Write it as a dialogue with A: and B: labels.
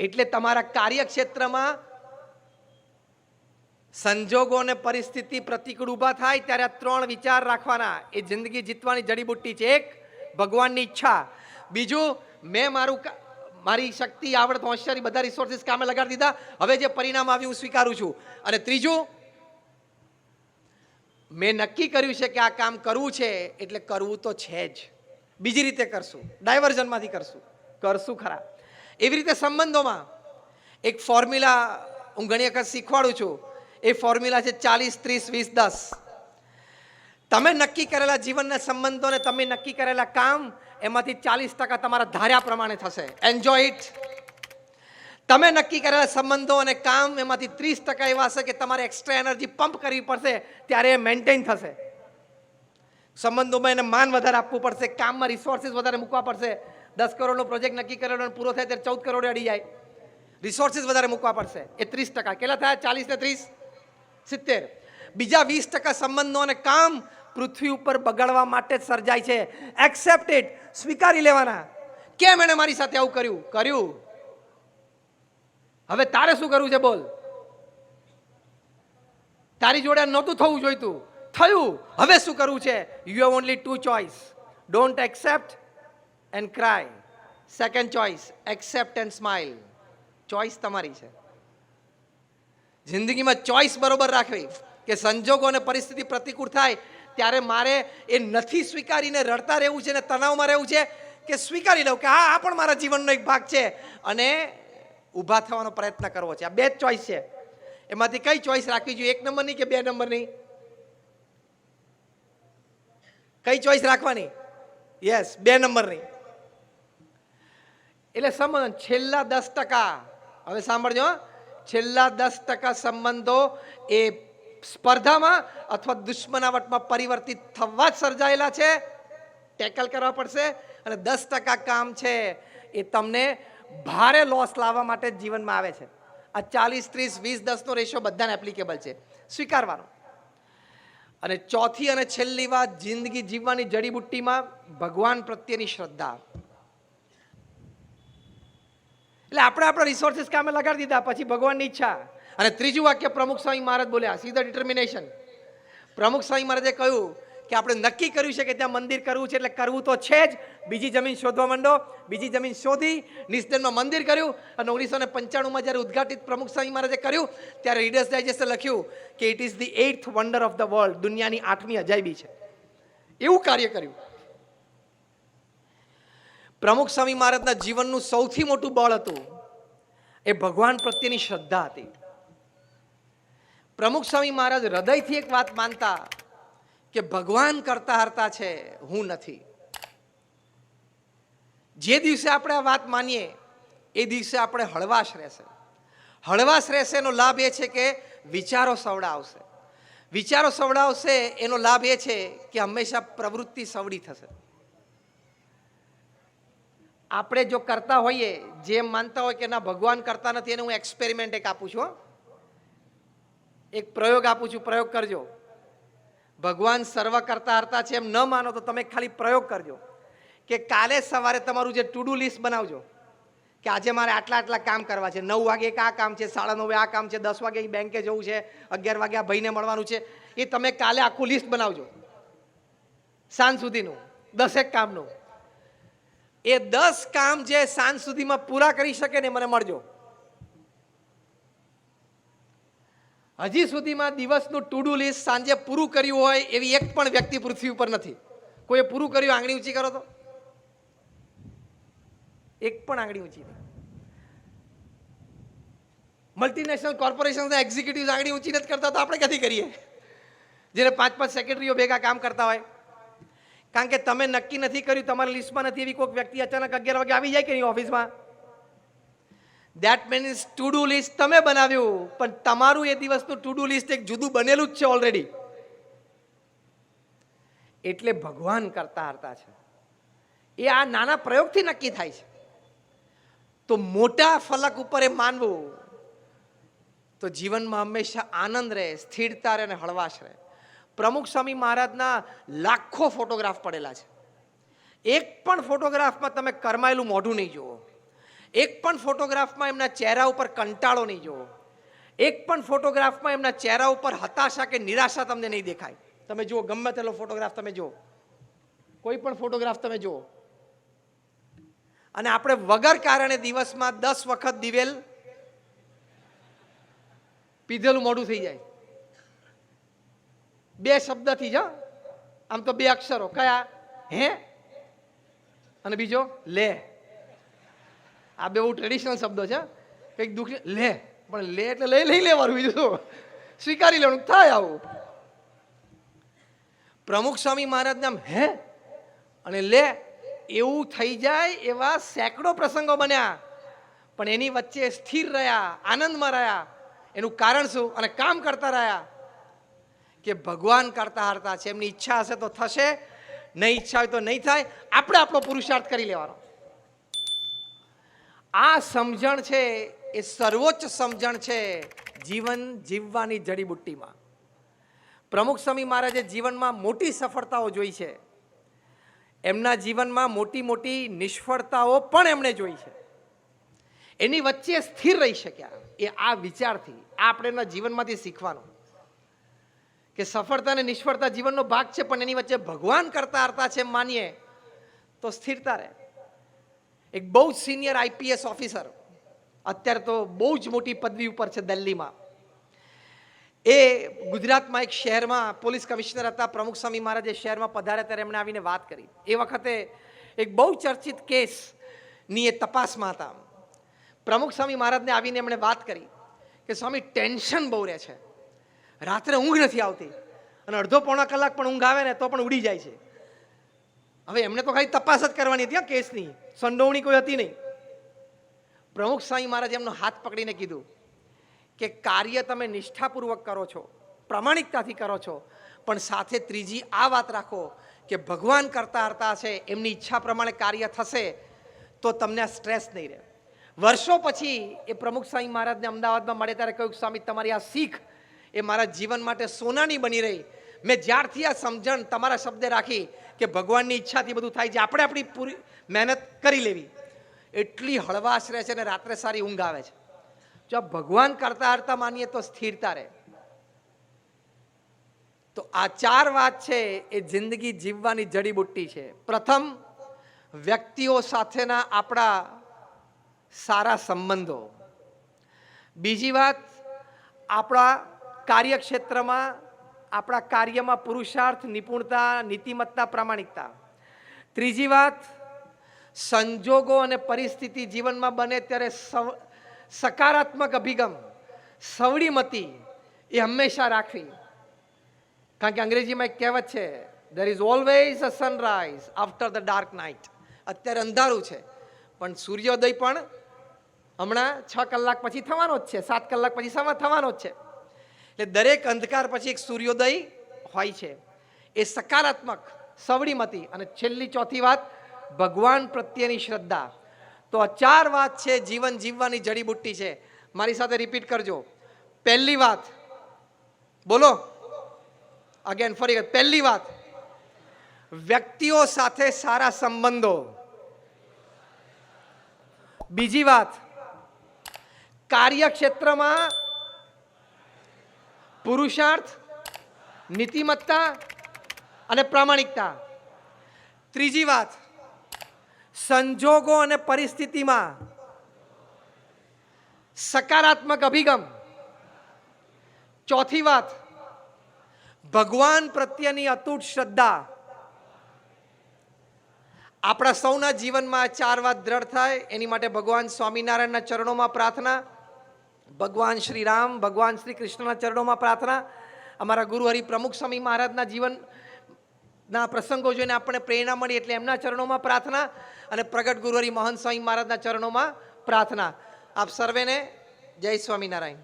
A: એટલે તમારા કાર્યક્ષેત્રમાં સંજોગો અને પરિસ્થિતિ પ્રતિકૂળ ઊભા થાય ત્યારે આ ત્રણ વિચાર રાખવાના. એ જિંદગી જીતવાની જડીબુટ્ટી છે એક, ભગવાનની ઈચ્છા. બીજું, મેં મારું મારી શક્તિ, આવડત, હોશિયારી બધા રિસોર્સિસ કામે લગાડી દીધા. હવે જે પરિણામ આવ્યું હું સ્વીકારું છું. અને ત્રીજું, મેં નક્કી કર્યું છે કે આ કામ કરવું છે એટલે કરવું તો છે જ. બીજી રીતે કરશું. ડાયવર્ઝનમાંથી કરશું. કરશું ખરા. એવી રીતે સંબંધોમાં? એક ફોર્મ્યુલા હું ઘણી વખત શીખવાડું છું. એ ફોર્મ્યુલા છે ચાલીસ, ત્રીસ, વીસ, દસ. તમે નક્કી કરેલા જીવનના સંબંધોને તમે નક્કી કરેલા કામ, એમાંથી ચાલીસ ટકા તમારા ધાર્યા પ્રમાણે થશે. એન્જોય ઇટ તમે નક્કી કરેલા સંબંધો અને કામ, એમાંથી ત્રીસ ટકા એવા હશે કે તમારે એક્સ્ટ્રા એનર્જી પંપ કરવી પડશે, ત્યારે એ મેન્ટેન થશે. સંબંધોમાં એને માન વધારે આપવું પડશે, કામમાં રિસોર્સિસ વધારે મૂકવા પડશે. દસ કરોડનો પ્રોજેક્ટ નક્કી કરેલો અને પૂરો થાય ત્યારે ચૌદ કરોડ અડી જાય. રિસોર્સિસ વધારે મૂકવા પડશે. એ ત્રીસ ટકા. કેટલા થયા? ચાલીસ ને ત્રીસ? સિત્તેર. બીજા વીસ ટકા સંબંધો અને કામ પૃથ્વી ઉપર બગાડવા માટે જ સર્જાય છે. એક્સેપ્ટ ઇટ સ્વીકારી લેવાના. કેમ એણે મારી સાથે આવું કર્યું? કર્યું. હવે તારે શું કરવું છે બોલ. તારી જોડે નહોતું થવું જોઈતું. થયું. હવે શું કરવું છે? You have only two choice don't accept and cry second choice accept and smile choice તમારી છે. જિંદગીમાં ચોઇસ બરોબર રાખવી કે સંજોગો અને પરિસ્થિતિ પ્રતિકૂળ થાય, ત્યારે મારે એ નથી સ્વીકારીને રડતા રહેવું છે ને તણાવમાં રહેવું છે કે સ્વીકારી લઉં કે હા, આ પણ મારા જીવનનો એક ભાગ છે. અને ઊભા થવાનો પ્રયત્ન કરવો છે. આ બે જ ચોઈસ છે. એમાંથી કઈ ચોઈસ રાખવી જોઈએ? એક નંબરની કે બે નંબરની? કઈ ચોઈસ રાખવાની? યસ બે નંબરની. એટલે સંબંધ છેલ્લા દસ ટકા. હવે સાંભળજો છેલ્લા દસ ટકા સંબંધો એ સ્પર્ધામાં અથવા દુશ્મનાવટમાં પરિવર્તિત થવા જ સર્જાયેલા છે. ટેકલ કરવા પડશે અને દસ ટકા કામ છે એ તમને ભારે લોસ લાવવા માટે જીવનમાં આવે છે. આ ચાલીસ, ત્રીસ, વીસ, દસનો રેશિયો બધાને એપ્લિકેબલ છે. સ્વીકારવાનો. અને ચોથી અને છેલ્લી વાત, જિંદગી જીવવાની જડીબુટ્ટીમાં ભગવાન પ્રત્યેની શ્રદ્ધા. એટલે આપણે આપણા રિસોર્સિસ કામે લગાડી દીધા, પછી ભગવાનની ઈચ્છા. અને ત્રીજું વાક્ય પ્રમુખ સ્વામી મહારાજ બોલ્યા સીધા ડિટર્મિનેશન પ્રમુખ સ્વામી મહારાજે કહ્યું કે આપણે નક્કી કર્યું છે કે ત્યાં મંદિર કરવું છે, એટલે કરવું તો છે જ. બીજી જમીન શોધવા માંડો, બીજી જમીન શોધી નિસ્દનમાં મંદિર કર્યું અને ઓગણીસો ને પંચાણુંમાં જ્યારે ઉદ્ઘાટિત પ્રમુખ સ્વામી મહારાજે કર્યું, ત્યારે રીડર્સ ડાયજેસ્ટે લખ્યું કે it is the eighth wonder of the world દુનિયાની આઠમી અજાયબી છે. એવું કાર્ય કર્યું. પ્રમુખ સ્વામી મહારાજના જીવનનું સૌથી મોટું બળ હતું. એ ભગવાન પ્રત્યેની શ્રદ્ધા હતી. પ્રમુખ સ્વામી મહારાજ હૃદયથી એક વાત માનતા કે ભગવાન કરતા હરતા છે, હું નથી. જે દિવસે આપણે આ વાત માનીએ, એ દિવસે આપણે હળવાશ રહેશે. હળવાશ રહેશે એનો લાભ એ છે કે વિચારો સવડાવશે. વિચારો સવડાવશે, એનો લાભ એ છે કે હંમેશા પ્રવૃત્તિ સવડી થશે. આપણે જો કરતા હોઈએ જેમ માનતા હોય કે ના, ભગવાન કરતા નથી, એને હું એક્સપેરિમેન્ટ એક આપું છું એક પ્રયોગ આપું છું, પ્રયોગ કરજો. ભગવાન સર્વ કરતા હરતા છે એમ ન માનો તો તમે ખાલી પ્રયોગ કરજો. કે કાલે સવારે તમારું જે ટુ ડુ લિસ્ટ બનાવજો, કે આજે મારે આટલા આટલા કામ કરવા છે. નવ વાગે એક આ કામ છે, સાડા નવે આ કામ છે, દસ વાગે બેંકે જવું છે, અગિયાર વાગે આ ભાઈને મળવાનું છે. એ તમે કાલે આખું લિસ્ટ બનાવજો. સાંજ સુધીનું, દસેક કામનું. એ દસ કામ જે સાંજ સુધીમાં પૂરા કરી શકે ને મને મળજો. હજી સુધીમાં દિવસનું ટુ ડુ લિસ્ટ સાંજે પૂરું કર્યું હોય એવી એક પણ વ્યક્તિ પૃથ્વી ઉપર નથી. કોઈએ પૂરું કર્યું, આંગળી ઊંચી કરો તો? એક પણ આંગળી ઊંચી મલ્ટીનેશનલ કોર્પોરેશનના એક્ઝિક્યુટિવ આંગળી ઊંચી નથી કરતા, તો આપણે ક્યાંથી કરીએ? જેને પાંચ પાંચ સેક્રેટરીઓ ભેગા કામ કરતા હોય. કારણ કે તમે નક્કી નથી કર્યું, તમારી લિસ્ટમાં નથી એવી કોઈક વ્યક્તિ અચાનક અગિયાર વાગે આવી જાય કે નહીં ઓફિસમાં? That means to do list તમે બનાવ્યું, પણ તમારું એ દિવસનું ટુ ડુ લિસ્ટ એક જુદું બનેલું જ છે ઓલરેડી એટલે ભગવાન કરતા હરતા છે. એ આ નાના પ્રયોગથી નક્કી થાય છે. તો મોટા ફલક ઉપર એ માનવું, તો જીવનમાં હંમેશા આનંદ રહે, સ્થિરતા રહે અને હળવાશ રહે. પ્રમુખ સ્વામી મહારાજના લાખો ફોટોગ્રાફ પડેલા છે. એક પણ ફોટોગ્રાફમાં તમે કરમાયેલું મોઢું નહીં જુઓ. એક પણ ફોટોગ્રાફમાં એમના ચહેરા ઉપર કંટાળો નહીં જુઓ. એક પણ ફોટોગ્રાફમાં એમના ચહેરા ઉપર હતાશા કે નિરાશા તમને નહીં દેખાય. તમે જુઓ, ગમે તેલો ફોટોગ્રાફ તમે જુઓ. કોઈ પણ ફોટોગ્રાફ તમે જુઓ. અને આપણે વગર કારણે દિવસમાં દસ વખત દિવેલ પીધેલું મોઢું થઈ જાય. બે શબ્દથી જ આમ તો બે અક્ષરો. કયા? હે? અને બીજો, લે. આ બે બહુ ટ્રેડિશનલ શબ્દો છે કંઈક દુઃખ લે. પણ લે એટલે લઈ લઈ લેવાનું બીજું શું? સ્વીકારી લેવાનું. થાય આવું. પ્રમુખ સ્વામી મહારાજને નામ હે? અને લે, એવું થઈ જાય એવા સેંકડો પ્રસંગો બન્યા. પણ એની વચ્ચે સ્થિર રહ્યા, આનંદમાં રહ્યા. એનું કારણ શું? અને કામ કરતા રહ્યા. કે ભગવાન કરતા હારતા છે, એમની ઈચ્છા હશે તો થશે, નહીં ઈચ્છા હોય તો નહીં થાય, આપણે આપણો પુરુષાર્થ કરી લેવાનો. આ સમજણ છે, એ સર્વોચ્ચ સમજણ છે જીવન જીવવાની જડીબુટ્ટીમાં. પ્રમુખ સ્વામી મહારાજે જીવનમાં મોટી સફળતાઓ જોઈ છે. એમના જીવનમાં મોટી મોટી નિષ્ફળતાઓ પણ એમણે જોઈ છે. એની વચ્ચે સ્થિર રહી શક્યા, એ આ વિચારથી, આ આપણે એમના જીવનમાંથી શીખવાનું. કે સફળતા અને નિષ્ફળતા જીવનનો ભાગ છે, પણ એની વચ્ચે ભગવાન કરતા હરતા છે માનીએ, તો સ્થિરતા રહે. એક બહુ જ સિનિયર આઈપીએસ ઓફિસર અત્યારે તો બહુ જ મોટી પદવી ઉપર છે દિલ્હીમાં. એ ગુજરાતમાં એક શહેરમાં પોલીસ કમિશનર હતા, પ્રમુખ સ્વામી મહારાજ એ શહેરમાં પધાર્યા ત્યારે એમણે આવીને વાત કરી. એ વખતે એક બહુ ચર્ચિત કેસની એ તપાસમાં હતા. પ્રમુખ સ્વામી મહારાજને આવીને એમણે વાત કરી કે સ્વામી ટેન્શન બહુ રહે છે. રાત્રે ઊંઘ નથી આવતી. અને અડધો પોણા કલાક પણ ઊંઘ આવે ને તો પણ ઉડી જાય છે. હવે એમને તો ખાલી તપાસ જ કરવાની હતી કેસની. સંડોવણી કોઈ હતી નહીં. પ્રમુખ સ્વામી મહારાજ એમનો હાથ પકડીને કીધું કે કાર્ય તમે નિષ્ઠાપૂર્વક કરો છો, પ્રામાણિકતાથી કરો છો, પણ સાથે ત્રીજી આ વાત રાખો કે ભગવાન કરતા હરતા છે એમની ઈચ્છા પ્રમાણે કાર્ય થશે, તો તમને આ સ્ટ્રેસ નહીં રહે. વર્ષો પછી એ પ્રમુખ સ્વામી મહારાજને અમદાવાદમાં મળે ત્યારે કહ્યું સ્વામી, તમારી આ શીખ એ મારા જીવન માટે સોનાની બની રહી. મેં જ્યારથી આ સમજણ તમારા શબ્દે રાખી કે ભગવાનની ઈચ્છાથી બધું થાય છે, આપણે આપણી પૂરી મહેનત કરી લેવી. એટલી હળવાશ રહે છે અને રાત્રે સારી ઊંઘ આવે છે. જો ભગવાન કરતા હરતા માનીએ તો સ્થિરતા રહે. તો આ ચાર વાત છે, એ જિંદગી જીવવાની જડીબુટ્ટી છે. પ્રથમ, વ્યક્તિઓ સાથેના આપણા સારા સંબંધો. બીજી વાત, આપણા કાર્યક્ષેત્રમાં આપણા કાર્યમાં પુરુષાર્થ, નિપુણતા, નીતિમત્તા, પ્રામાણિકતા. ત્રીજી વાત, સંજોગો અને પરિસ્થિતિ જીવનમાં બને ત્યારે સકારાત્મક અભિગમ સવડીમતી એ હંમેશા રાખવી. કારણ કે અંગ્રેજીમાં એક કહેવત છે there is always a sunrise after the dark night અત્યારે અંધારું છે. પણ સૂર્યોદય પણ હમણાં છ કલાક પછી થવાનો જ છે, સાત કલાક પછી સવાર થવાનો જ છે. એટલે દરેક અંધકાર પછી એક સૂર્યોદય હોય છે. એ સકારાત્મક સવડીમતી અને છેલ્લી ચોથી વાત, ભગવાન પ્રત્યેની શ્રદ્ધા. તો આ ચાર વાત છે, જીવન જીવવાની જડીબુટ્ટી છે. મારી સાથે રિપીટ કરજો. પહેલી વાત, બોલો. અગેન ફરી પહેલી વાત, વ્યક્તિઓ સાથે સારા સંબંધો. બીજી વાત, કાર્યક્ષેત્રમાં પુરુષાર્થ, નીતિમત્તા અને પ્રામાણિકતા. ત્રીજી વાત, સંજોગો અને પરિસ્થિતિમાં સકારાત્મક અભિગમ. ચોથી વાત, ભગવાન પ્રત્યેની અતૂટ શ્રદ્ધા. આપણા સૌના જીવનમાં ચાર વાત દ્રઢ થાય, એની માટે ભગવાન સ્વામિનારાયણના ચરણોમાં પ્રાર્થના ભગવાન શ્રી રામ, ભગવાન શ્રી કૃષ્ણના ચરણોમાં પ્રાર્થના. અમારા ગુરુ હરિ પ્રમુખ સ્વામી મહારાજના જીવનના પ્રસંગો જોઈને આપણને પ્રેરણા મળી એટલે એમના ચરણોમાં પ્રાર્થના અને પ્રગટ ગુરુ હરિ મહંત સ્વામી મહારાજના ચરણોમાં પ્રાર્થના. આપ સર્વેને જય સ્વામિનારાયણ.